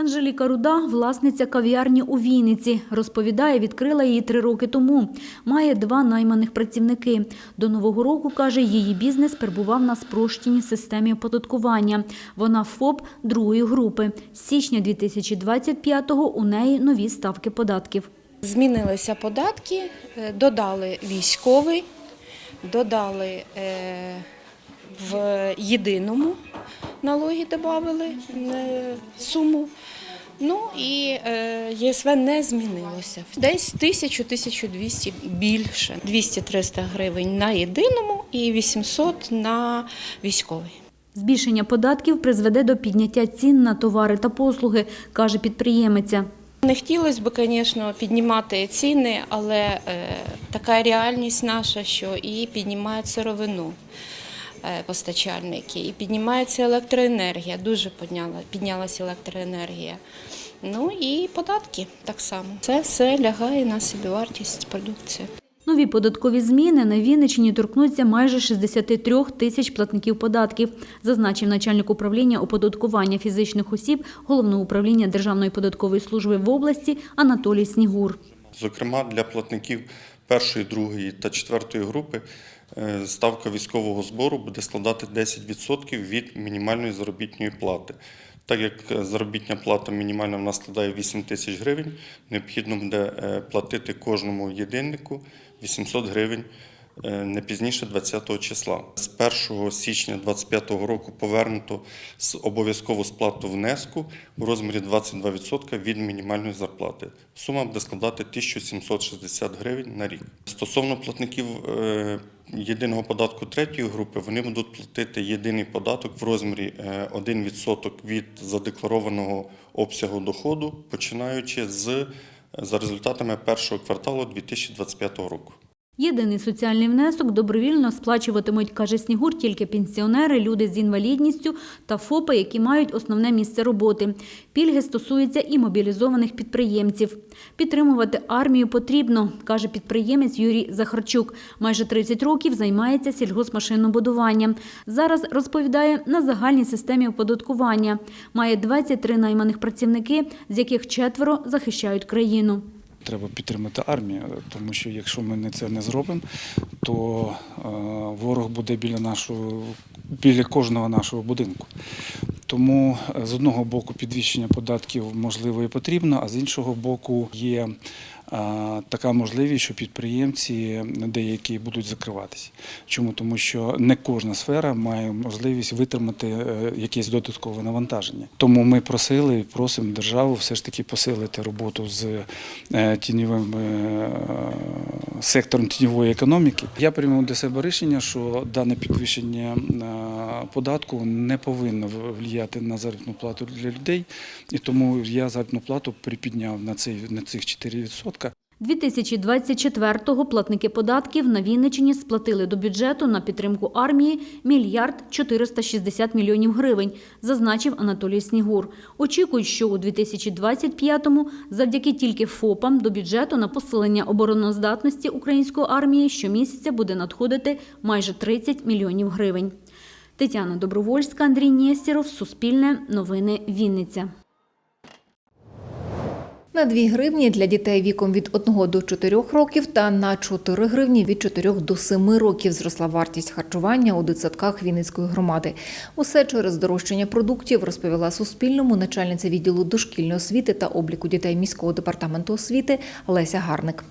Анжеліка Руда – власниця кав'ярні у Вінниці. Розповідає, відкрила її три роки тому. Має два найманих працівники. До Нового року, каже, її бізнес перебував на спрощеній системі оподаткування. Вона ФОП другої групи. З січня 2025-го у неї нові ставки податків. Змінилися податки, е, додали військовий, додали е, в єдиному налоги додали е, суму. Ну і е, ЄСВ не змінилося. Десь 1000-1200 більше. 200-300 гривень на єдиному і 800 на військовий. Збільшення податків призведе до підняття цін на товари та послуги, каже підприємиця. Не хотілося б, звісно, піднімати ціни, але е, така реальність наша, що і піднімають сировину постачальники, і піднімається електроенергія, дуже підняла, піднялася електроенергія. Ну і податки так само. Це все лягає на собівартість продукції. Нові податкові зміни на Вінниччині торкнуться майже 63 тисяч платників податків, зазначив начальник управління оподаткування фізичних осіб Головного управління Державної податкової служби в області Анатолій Снігур. Зокрема, для платників першої, другої та четвертої групи е, ставка військового збору буде складати 10% від мінімальної заробітної плати. Так як заробітна заробітня плата мінімальна в нас складає 8 тисяч гривень, необхідно буде е, платити кожному єдиннику 800 гривень е, не пізніше 20 числа. З 1 січня 2025 року повернуто з обов'язкову сплату внеску в розмірі 22% від мінімальної зарплати. Сума буде складати 1760 гривень на рік. Стосовно платників е, єдиного податку третьої групи, вони будуть платити єдиний податок в розмірі е, 1% від задекларованого обсягу доходу, починаючи з е, за результатами першого кварталу 2025 року. Єдиний соціальний внесок добровільно сплачуватимуть, каже Снігур, тільки пенсіонери, люди з інвалідністю та ФОПи, які мають основне місце роботи. Пільги стосуються і мобілізованих підприємців. Підтримувати армію потрібно, каже підприємець Юрій Захарчук. Майже 30 років займається сільгоспмашинобудуванням. Зараз розповідає на загальній системі оподаткування. Має 23 найманих працівники, з яких четверо захищають країну. Треба підтримати армію, тому що якщо ми це не зробимо, то е, ворог буде біля нашого, біля кожного нашого будинку. Тому е, з одного боку підвищення податків можливо і потрібно, а з іншого боку є така можливість, що підприємці деякі будуть закриватися. Чому? Тому що не кожна сфера має можливість витримати е, якесь додаткове навантаження. Тому ми просили і просимо державу все ж таки посилити роботу з е, тіньовим е, сектором тіньової економіки. Я приймав для себе рішення, що дане підвищення податку не повинно впливати на заробітну плату для людей, і тому я заробітну плату припідняв на цих 4%. 2024-го платники податків на Вінниччині сплатили до бюджету на підтримку армії мільярд 460 мільйонів гривень, зазначив Анатолій Снігур. Очікують, що у 2025-му завдяки тільки ФОПам до бюджету на посилення обороноздатності української армії щомісяця буде надходити майже 30 мільйонів гривень. Тетяна Добровольська, Андрій Нєстєров, Суспільне, Новини Вінниця. На 2 гривні для дітей віком від 1 до 4 років та на 4 гривні від 4 до 7 років зросла вартість харчування у дитсадках Вінницької громади. Усе через дорожчання продуктів розповіла Суспільному начальниця відділу дошкільної освіти та обліку дітей міського департаменту освіти Леся Гарник.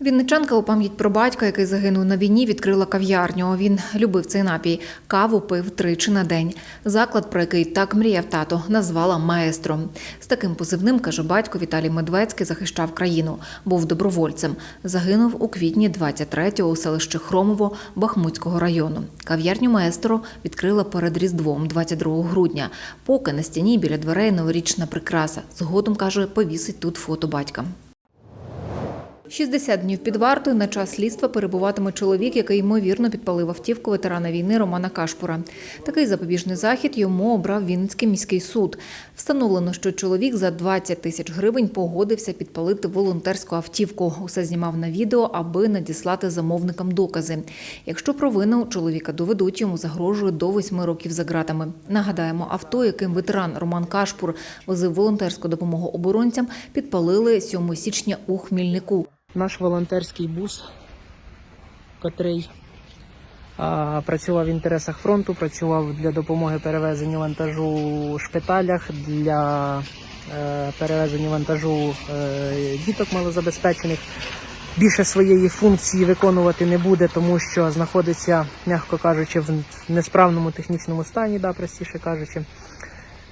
Вінничанка у пам'ять про батька, який загинув на війні, відкрила кав'ярню. Він любив цей напій. Каву пив тричі на день. Заклад, про який так мріяв тато, назвала маестро. З таким позивним, каже батько, Віталій Медвецький захищав країну. Був добровольцем. Загинув у квітні 23-го у селищі Хромово Бахмутського району. Кав'ярню маестро відкрила перед Різдвом 22 грудня. Поки на стіні біля дверей новорічна прикраса. Згодом, каже, повісить тут фото батька. 60 днів під вартою на час слідства перебуватиме чоловік, який ймовірно підпалив автівку ветерана війни Романа Кашпура. Такий запобіжний захід йому обрав Вінницький міський суд. Встановлено, що чоловік за 20 тисяч гривень погодився підпалити волонтерську автівку. Усе знімав на відео, аби надіслати замовникам докази. Якщо провину чоловіка доведуть, йому загрожує до 8 років за ґратами. Нагадаємо, авто, яким ветеран Роман Кашпур возив волонтерську допомогу оборонцям, підпалили 7 січня у Хмільнику. Наш волонтерський бус, котрий а, працював в інтересах фронту, працював для допомоги перевезенню вантажу у шпиталях, для е, перевезення вантажу е, діток малозабезпечених. Більше своєї функції виконувати не буде, тому що знаходиться, м'яко кажучи, в несправному технічному стані, да, простіше кажучи,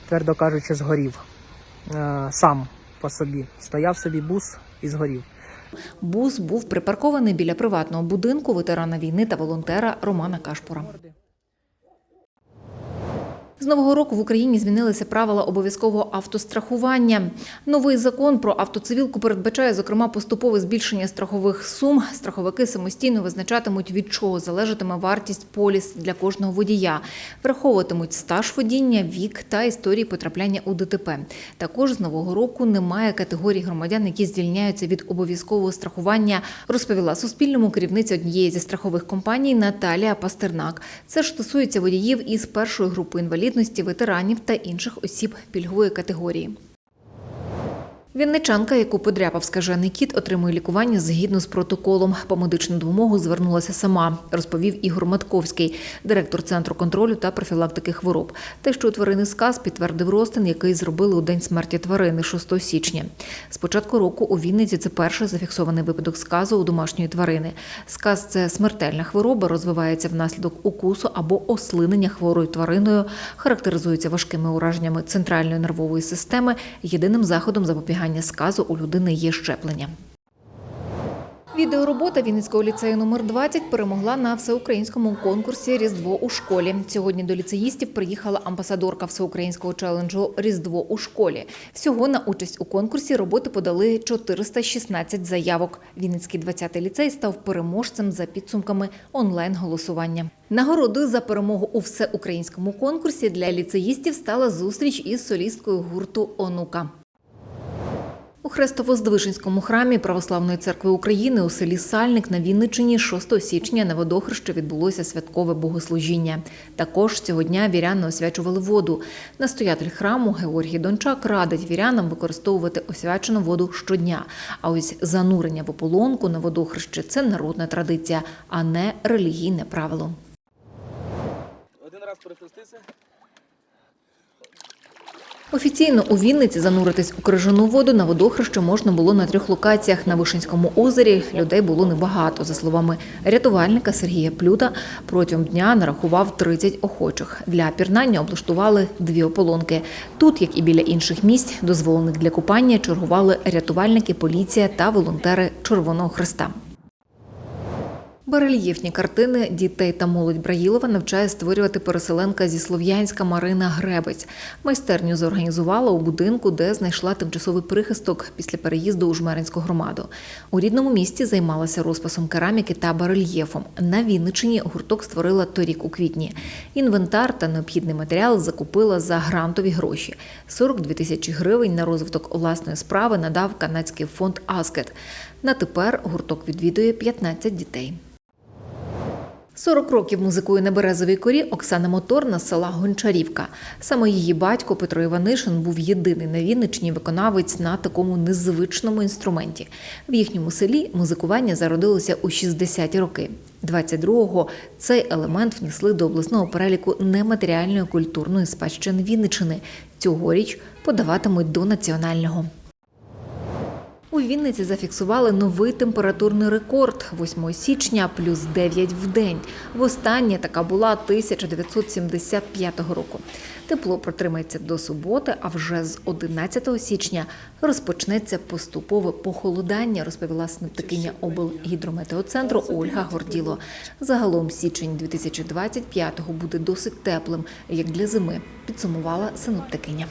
твердо кажучи, згорів. Е, сам по собі. Стояв собі бус і згорів. Бус був припаркований біля приватного будинку ветерана війни та волонтера Романа Кашпура. З нового року в Україні змінилися правила обов'язкового автострахування. Новий закон про автоцивілку передбачає, зокрема, поступове збільшення страхових сум. Страховики самостійно визначатимуть, від чого залежатиме вартість поліс для кожного водія. Враховуватимуть стаж водіння, вік та історії потрапляння у ДТП. Також з нового року немає категорій громадян, які звільняються від обов'язкового страхування, розповіла Суспільному керівниця однієї зі страхових компаній Наталія Пастернак. Це ж стосується водіїв із першої групи інвалідності, ветеранів та інших осіб пільгової категорії. Вінничанка, яку подряпав скажений кіт, отримує лікування згідно з протоколом. По медичну допомогу звернулася сама, розповів Ігор Матковський, директор центру контролю та профілактики хвороб. Те, що тварини сказ підтвердив Ростин, який зробили у день смерті тварини 6 січня. З початку року у Вінниці це перший зафіксований випадок сказу у домашньої тварини. Сказ це смертельна хвороба, розвивається внаслідок укусу або ослинення хворою твариною, характеризується важкими ураженнями центральної нервової системи. Єдиним заходом запобігання сказу у людини є щеплення. Відеоробота Вінницького ліцею номер 20 перемогла на всеукраїнському конкурсі Різдво у школі. Сьогодні до ліцеїстів приїхала амбасадорка всеукраїнського челенджу Різдво у школі. Всього на участь у конкурсі роботи подали 416 заявок. Вінницький 20-й ліцей став переможцем за підсумками онлайн-голосування. Нагородою за перемогу у всеукраїнському конкурсі для ліцеїстів стала зустріч із солісткою гурту Онука. Хрестово-Здвиженському храмі Православної церкви України у селі Сальник на Вінниччині 6 січня на водохрещі відбулося святкове богослужіння. Також цього дня віряни освячували воду. Настоятель храму Георгій Дончак радить вірянам використовувати освячену воду щодня. А ось занурення в ополонку на водохрещі – це народна традиція, а не релігійне правило. Один раз перехрестися. Офіційно у Вінниці зануритись у крижану воду на водохреще можна було на трьох локаціях. На Вишинському озері людей було небагато. За словами рятувальника Сергія Плюта, протягом дня нарахував 30 охочих. Для пірнання облаштували дві ополонки. Тут, як і біля інших місць, дозволених для купання, чергували рятувальники, поліція та волонтери Червоного Хреста. Барельєфні картини дітей та молодь Браїлова навчає створювати переселенка зі Слов'янська Марина Гребець. Майстерню зорганізувала у будинку, де знайшла тимчасовий прихисток після переїзду у Жмеринську громаду. У рідному місті займалася розписом кераміки та барельєфом. На Вінничині гурток створила торік у квітні. Інвентар та необхідний матеріал закупила за грантові гроші. 42 тисячі гривень на розвиток власної справи надав канадський фонд Аскет. На тепер гурток відвідує 15 дітей. 40 років музикує на Березовій корі Оксана Моторна з села Гончарівка. Саме її батько Петро Іванишин був єдиний на Вінниччині виконавець на такому незвичному інструменті. В їхньому селі музикування зародилося у 60-ті роки. 22-го цей елемент внесли до обласного переліку нематеріальної культурної спадщини Вінниччини. Цьогоріч подаватимуть до національного. У Вінниці зафіксували новий температурний рекорд 8 січня плюс 9 в день. Востаннє така була 1975 року. Тепло протримається до суботи, а вже з 11 січня розпочнеться поступове похолодання, розповіла синоптикиня облгідрометеоцентру Ольга Горділо. Загалом січень 2025-го буде досить теплим, як для зими, підсумувала синоптикиня.